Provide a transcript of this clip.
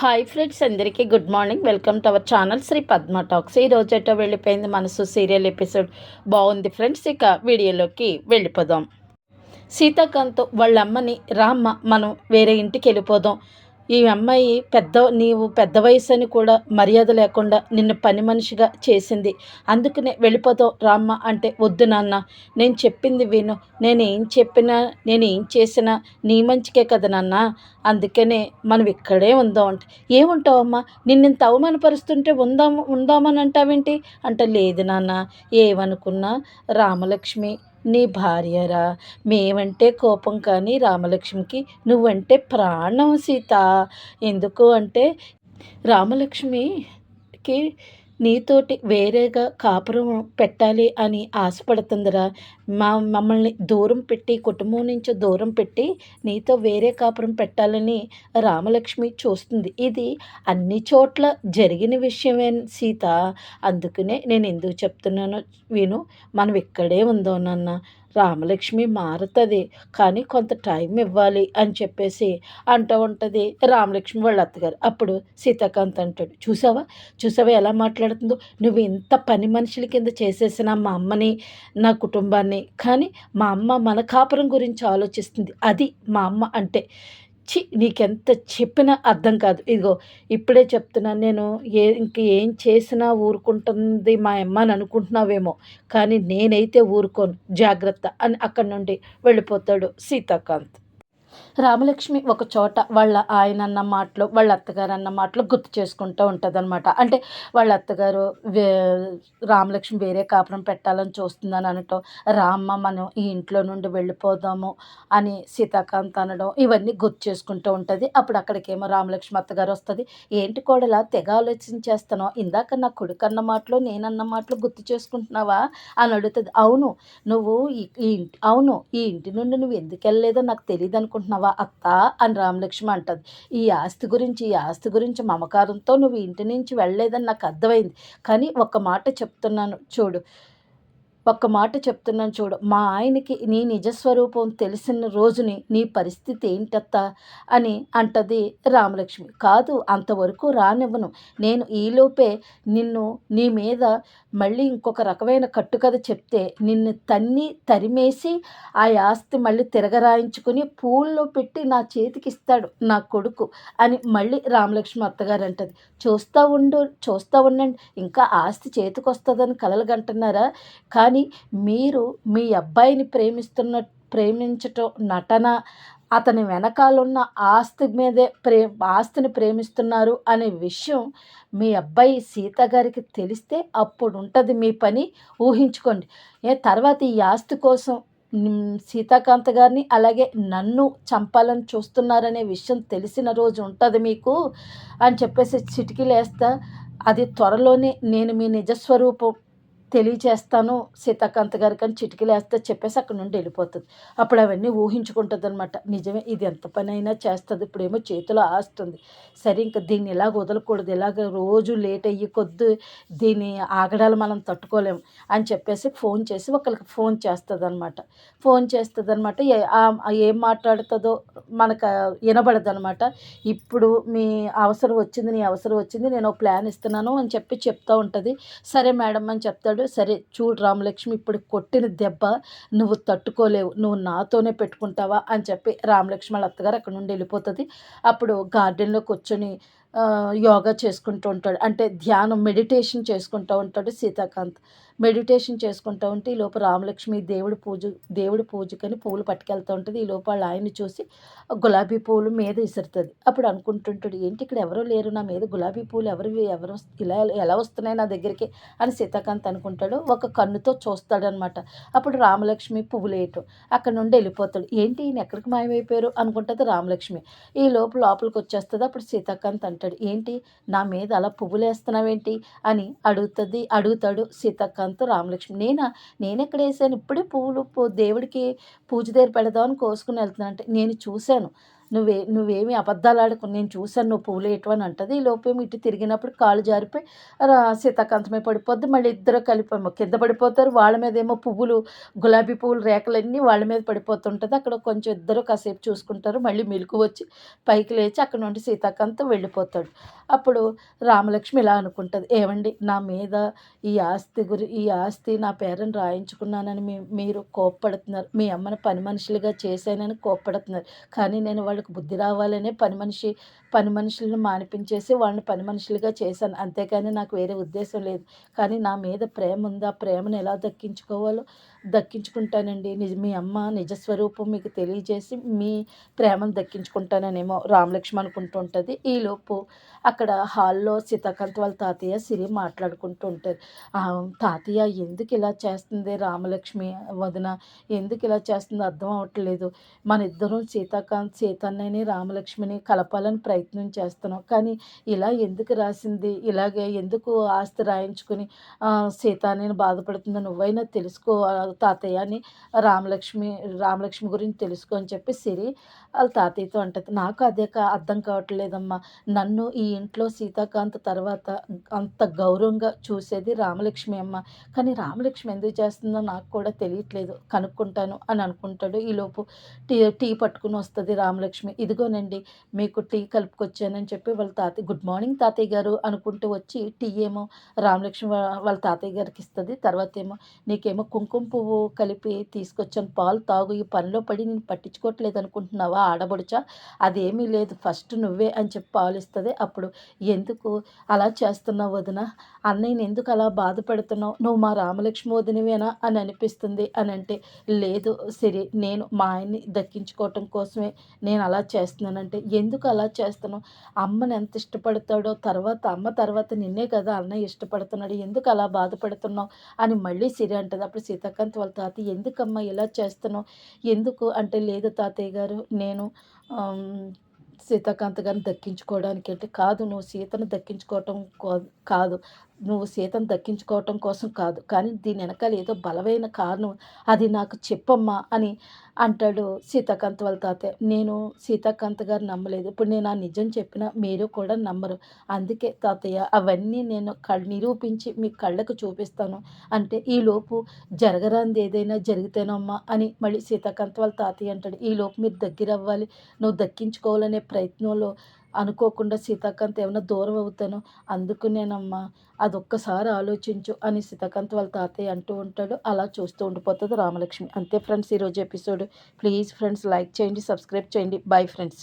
Hi friends అందరికీ good morning welcome to our channel Sri Padma talks ఈ రోజేటో వెళ్ళిపోయింది మనసు? సీరియల్ ఎపిసోడ్ బాగుంది ఫ్రెండ్స్ ఇక వీడియోలోకి వెళ్ళిపోదాం. సీతాకాంత్ వాళ్ళ అమ్మని రామ్మ మనం వేరే ఇంటికి వెళ్ళిపోదాం. ఈ అమ్మాయి పెద్ద నీవు పెద్ద వయసు అని కూడా మర్యాద లేకుండా నిన్ను పని మనిషిగా చేసింది. అందుకనే వెళ్ళిపోతావు రామ్మ అంటే వద్దు నాన్న. నేను చెప్పింది విను. నేను ఏం చెప్పినా నేను ఏం చేసినా నీ మంచికే కదా నాన్న. అందుకనే మనం ఇక్కడే ఉందాం అంటే. ఏముంటావమ్మా నిన్నింత అవమానపరుస్తుంటే ఉందాము ఉందామని అంటావేంటి? అంటే లేదు నాన్న. ఏమనుకున్నా రామలక్ష్మి నీ భార్యరా. మేమంటే కోపం కానీ రామలక్ష్మికి నువ్వంటే ప్రాణం సీత. ఎందుకు అంటే రామలక్ష్మికి నీతోటి వేరేగా కాపురం పెట్టాలి అని ఆశపడుతుందిరా. మా మమ్మల్ని దూరం పెట్టి కుటుంబం నుంచి దూరం పెట్టి నీతో వేరే కాపురం పెట్టాలని రామలక్ష్మి చూస్తుంది. ఇది అన్ని చోట్ల జరిగిన విషయమే సీత. అందుకనే నేను ఎందుకు చెప్తున్నానో విను. మనం ఇక్కడే ఉందో నాన్న. రామలక్ష్మి మారుతుంది కానీ కొంత టైం ఇవ్వాలి అని చెప్పేసి అంటూ ఉంటుంది రామలక్ష్మి వాళ్ళ అత్తగారు. అప్పుడు సీతాకాంత్ అంటాడు చూసావా? చూసావా ఎలా మాట్లాడుతుందో? నువ్వు ఇంత పని మనుషుల కింద చేసేసిన మా అమ్మని నా కుటుంబాన్ని. కానీ మా అమ్మ మన కాపురం గురించి ఆలోచిస్తుంది. అది మా అమ్మ అంటే చి నీకెంత చెప్పినా అర్థం కాదు. ఇదిగో ఇప్పుడే చెప్తున్నాను నేను ఏ ఇంక ఏం చేసినా ఊరుకుంటుంది మా అమ్మ అని అనుకుంటున్నావేమో కానీ నేనైతే ఊరుకోను. జాగ్రత్త అని అక్కడి నుండి వెళ్ళిపోతాడు సీతాకాంత్. రామలక్ష్మి ఒక చోట వాళ్ళ ఆయన అన్న మాటలు వాళ్ళ అత్తగారు అన్న మాటలు గుర్తు చేసుకుంటూ ఉంటుంది అనమాట అంటే వాళ్ళ అత్తగారు వే రామలక్ష్మి వేరే కాపురం పెట్టాలని చూస్తుందని అనటం రామ్మ మనం ఈ ఇంట్లో నుండి వెళ్ళిపోదాము అని సీతాకాంత్ అనడం ఇవన్నీ గుర్తు చేసుకుంటూ ఉంటుంది. అప్పుడు అక్కడికేమో రామలక్ష్మి అత్తగారు వస్తుంది. ఏంటి కోడలా తెగ ఆలోచించేస్తానో ఇందాక నా కొడుకన్న మాటలు నేనన్న మాటలు గుర్తు చేసుకుంటున్నావా? అని అడుగుతుంది. అవును నువ్వు ఈ అవును ఈ ఇంటి నుండి నువ్వు ఎందుకు వెళ్ళలేదో నాకు తెలియదు అనుకుంటున్నావు అనుకుంటున్నావా? అత్త అని రామలక్ష్మి అంటది. ఈ ఆస్తి గురించి ఈ ఆస్తి గురించి మమకారంతో నువ్వు ఇంటి నుంచి వెళ్ళలేదని నాకు అర్థమైంది. కానీ ఒక మాట చెప్తున్నాను. చూడు ఒక్క మాట చెప్తున్నాను చూడు మా ఆయనకి నీ నిజస్వరూపం తెలిసిన రోజుని నీ పరిస్థితి ఏంటత్త అని అంటది రామలక్ష్మి. కాదు అంతవరకు రానివ్వను. నేను ఈలోపే నిన్ను నీ మీద మళ్ళీ ఇంకొక రకమైన కట్టుకథ చెప్తే నిన్ను తన్ని తరిమేసి ఆ ఆస్తి మళ్ళీ తిరగరాయించుకుని పూల్లో పెట్టి నా చేతికి ఇస్తాడు నా కొడుకు అని మళ్ళీ రామలక్ష్మి అత్తగారు అంటది. చూస్తూ ఉండు చూస్తూ ఉండండి. ఇంకా ఆస్తి చేతికి వస్తుందని కలలుగంటున్నారా కానీ కానీ మీరు మీ అబ్బాయిని ప్రేమిస్తున్న ప్రేమించటం నటన అతని వెనకాలన్న ఆస్తి మీదే ప్రే ఆస్తిని ప్రేమిస్తున్నారు అనే విషయం మీ అబ్బాయి సీత గారికి తెలిస్తే అప్పుడు ఉంటుంది మీ పని. ఊహించుకోండి. ఏ తర్వాత ఈ ఆస్తి కోసం సీతాకాంత్ గారిని అలాగే నన్ను చంపాలని చూస్తున్నారనే విషయం తెలిసిన రోజు ఉంటుంది మీకు అని చెప్పేసి చిటికీలేస్తా. అది త్వరలోనే నేను మీ నిజస్వరూపం తెలియచేస్తాను సీతాకాంత్ గారికి అని చిటికలేస్తే చెప్పేసి అక్కడ నుండి వెళ్ళిపోతుంది. అప్పుడు అవన్నీ ఊహించుకుంటుంది అనమాట నిజమే ఇది ఎంత పని అయినా చేస్తుంది ఇప్పుడేమో చేతిలో ఆస్తుంది. సరే ఇంకా దీన్ని ఇలాగ వదలకూడదు ఇలాగ రోజు లేట్ అయ్యి కొద్ది దీన్ని ఆగడాలు మనం తట్టుకోలేము అని చెప్పేసి ఫోన్ చేసి ఒకరికి ఫోన్ చేస్తుంది అనమాట ఫోన్ చేస్తుంది అనమాట ఏం మాట్లాడుతుందో మనకు వినబడదు అనమాట ఇప్పుడు మీ అవసరం వచ్చింది నీ అవసరం వచ్చింది నేను ప్లాన్ ఇస్తున్నాను అని చెప్పి చెప్తూ ఉంటుంది. సరే మేడం అని చెప్తాడు. సరే చూడు రామలక్ష్మి ఇప్పుడు కొట్టిన దెబ్బ నువ్వు తట్టుకోలేవు నువ్వు నాతోనే పెట్టుకుంటావా? అని చెప్పి రామలక్ష్మి వాళ్ళ అత్తగారు అక్కడ నుండి వెళ్ళిపోతుంది. అప్పుడు గార్డెన్లో కూర్చొని యోగా చేసుకుంటూ ఉంటాడు. అంటే ధ్యానం మెడిటేషన్ చేసుకుంటూ ఉంటాడు సీతాకాంత్. మెడిటేషన్ చేసుకుంటూ ఉంటే ఈ లోపు రామలక్ష్మి దేవుడి పూజ దేవుడి పూజకని పూలు పట్టుకెళ్తూ ఉంటుంది. ఈ లోపు వాళ్ళ ఆయన్ని చూసి గులాబీ పూలు మీద విసురుతుంది. అప్పుడు అనుకుంటుంటాడు ఏంటి ఇక్కడ ఎవరో లేరు నా మీద గులాబీ పూలు ఎవరు ఎవరు ఇలా ఎలా వస్తున్నాయి నా దగ్గరికి? అని సీతాకాంత్ అనుకుంటాడు. ఒక కన్నుతో చూస్తాడనమాట. అప్పుడు రామలక్ష్మి పువ్వులు వేయటం అక్కడ నుండి వెళ్ళిపోతాడు. ఏంటి ఈయన ఎక్కడికి మాయమైపోయారు? అనుకుంటుంది రామలక్ష్మి. ఈ లోపు లోపలికి వచ్చేస్తుంది. అప్పుడు సీతాకాంత్ అంటాడు ఏంటి? నా మీద అలా పువ్వులు వేస్తున్నావేంటి అని అడుగుతుంది అడుగుతాడు సీతాకాంత్ రామలక్ష్మి. నేనా? నేను ఎక్కడ వేసాను? ఇప్పుడే పువ్వులు దేవుడికి పూజ దగ్గర పెడదామని కోసుకుని వెళ్తున్నాను. అంటే నేను చూశాను. నువ్వే నువ్వేమి అబద్ధాలు ఆడకు నేను చూశాను నువ్వు పువ్వులు అని అంటది. ఈ లోపేమి ఇటు తిరిగినప్పుడు కాళ్ళు జారిపోయి సీతాకాంతమే పడిపోద్ది మళ్ళీ ఇద్దరు కలిపి కింద పడిపోతారు. వాళ్ళ మీద ఏమో పువ్వులు గులాబీ పువ్వులు రేఖలన్నీ వాళ్ళ మీద పడిపోతుంటుంది. అక్కడ కొంచెం ఇద్దరు కాసేపు చూసుకుంటారు. మళ్ళీ మెలకు వచ్చి పైకి లేచి అక్కడ నుండి సీతాకాంతం వెళ్ళిపోతాడు. అప్పుడు రామలక్ష్మి ఇలా అనుకుంటుంది. ఏమండి నా మీద ఈ ఆస్తి గురి ఈ ఆస్తి నా పేరుని రాయించుకున్నానని మీ మీరు కోప్పడుతున్నారు. మీ అమ్మని పని మనుషులుగా చేశానని కోప్పడుతున్నారు. కానీ నేను వాళ్ళకి బుద్ధి రావాలనే పని మనిషి పని మనుషులను మానిపించేసి వాళ్ళని పని మనుషులుగా చేశాను. అంతేకాని నాకు వేరే ఉద్దేశం లేదు. కానీ నా మీద ప్రేమ ఉంది? ఆ ప్రేమను ఎలా దక్కించుకోవాలో? దక్కించుకుంటానండి. నిజ మీ అమ్మ నిజస్వరూపం మీకు తెలియజేసి మీ ప్రేమను దక్కించుకుంటాననేమో రామలక్ష్మి అనుకుంటూ ఉంటుంది. ఈలోపు అక్కడ హాల్లో సీతాకాంత్ వాళ్ళ తాతయ్య సిరి మాట్లాడుకుంటూ ఉంటారు. తాతయ్య ఎందుకు ఇలా చేస్తుంది రామలక్ష్మి వదిన? ఎందుకు ఇలా చేస్తుందో? అర్థం అవ్వట్లేదు. మన ఇద్దరం సీతాకాంత్ తనని రామలక్ష్మిని కలపాలని ప్రయత్నం చేస్తున్నాం. కానీ ఇలా ఎందుకు రాసింది? ఇలాగే ఎందుకు ఆస్తి రాయించుకుని సీత నేను బాధపడుతుందో నువ్వైనా తెలుసుకో తాతయ్య అని రామలక్ష్మి రామలక్ష్మి గురించి తెలుసుకో అని చెప్పి సిరి వాళ్ళ తాతయ్యతో అంటది నాకు అదే అర్థం కావట్లేదమ్మా. నన్ను ఈ ఇంట్లో సీతాకాంత్ తర్వాత అంత గౌరవంగా చూసేది రామలక్ష్మి అమ్మ. కానీ రామలక్ష్మి ఎందుకు చేస్తుందో నాకు కూడా తెలియట్లేదు. కనుక్కుంటాను అని అనుకుంటాడు. ఈలోపు టీ టీ పట్టుకుని వస్తుంది రామలక్ష్మి. ఇదిగోనండి మీకు టీ కలుపుకొచ్చానని చెప్పి వాళ్ళ తాతయ్య గుడ్ మార్నింగ్ తాతయ్య గారు అనుకుంటూ వచ్చి టీ ఏమో రామలక్ష్మి వాళ్ళ తాతయ్య గారికి ఇస్తుంది. తర్వాత ఏమో నీకేమో కుంకుమ పువ్వు కలిపి తీసుకొచ్చాను. పాలు తాగు. ఈ పనిలో పడి నేను పట్టించుకోవట్లేదు అనుకుంటున్నావా? ఆడబడుచా? అదేమీ లేదు. ఫస్ట్ నువ్వే అని చెప్పి పాలు ఇస్తుంది అప్పుడు ఎందుకు అలా చేస్తున్నావు వదిన? అన్నయ్యని ఎందుకు అలా బాధపడుతున్నావు? నువ్వు మా రామలక్ష్మి వదినవేనా? అని అనిపిస్తుంది. అని అంటే లేదు సరే నేను మా ఆయన్ని దక్కించుకోవటం కోసమే నేను అలా చేస్తున్నానంటే ఎందుకు అలా చేస్తున్నావు? అమ్మని ఎంత ఇష్టపడతాడో తర్వాత అమ్మ తర్వాత నిన్నే కదా అన్నయ్య ఇష్టపడుతున్నాడు. ఎందుకు అలా బాధపడుతున్నావు? అని మళ్ళీ సిరి అంటది. అప్పుడు సీతాకాంత్ వాళ్ళ తాతయ్య ఎందుకమ్మా ఇలా చేస్తున్నావు? ఎందుకు? అంటే లేదు తాతయ్య గారు నేను నేను సీతాకాంత్ గారిని దక్కించుకోవడానికి అంటే కాదు నువ్వు సీతను దక్కించుకోవటం కాదు. నువ్వు సీతను దక్కించుకోవటం కోసం కాదు. కానీ దీని వెనకాల ఏదో బలమైన కారణం అది నాకు చెప్పమ్మా అని అంటాడు సీతాకాంత్ వాళ్ళ తాతయ్య. నేను సీతాకాంత్ గారు నమ్మలేదు. ఇప్పుడు నేను ఆ నిజం చెప్పినా మీరు కూడా నమ్మరు. అందుకే తాతయ్య అవన్నీ నేను నిరూపించి మీ కళ్ళకు చూపిస్తాను. అంటే ఈలోపు జరగరాంది ఏదైనా జరిగితేనమ్మా అని మళ్ళీ సీతాకాంత్ వాళ్ళ తాతయ్య అంటాడు. ఈలోపు మీరు దగ్గర అవ్వాలి నువ్వు దక్కించుకోవాలనే ప్రయత్నంలో అనుకోకుండా సీతాకాంత్ ఏమైనా దూరం అవుతాను అందుకు నేనమ్మా అదొక్కసారి ఆలోచించు అని సీతాకాంత్ వాళ్ళ తాతయ్య అంటూ ఉంటాడు. అలా చూస్తూ ఉండిపోతుంది రామలక్ష్మి. అంతే ఫ్రెండ్స్ ఈరోజు ఎపిసోడ్. ప్లీజ్ ఫ్రెండ్స్ లైక్ చేయండి సబ్స్క్రైబ్ చేయండి. Bye friends.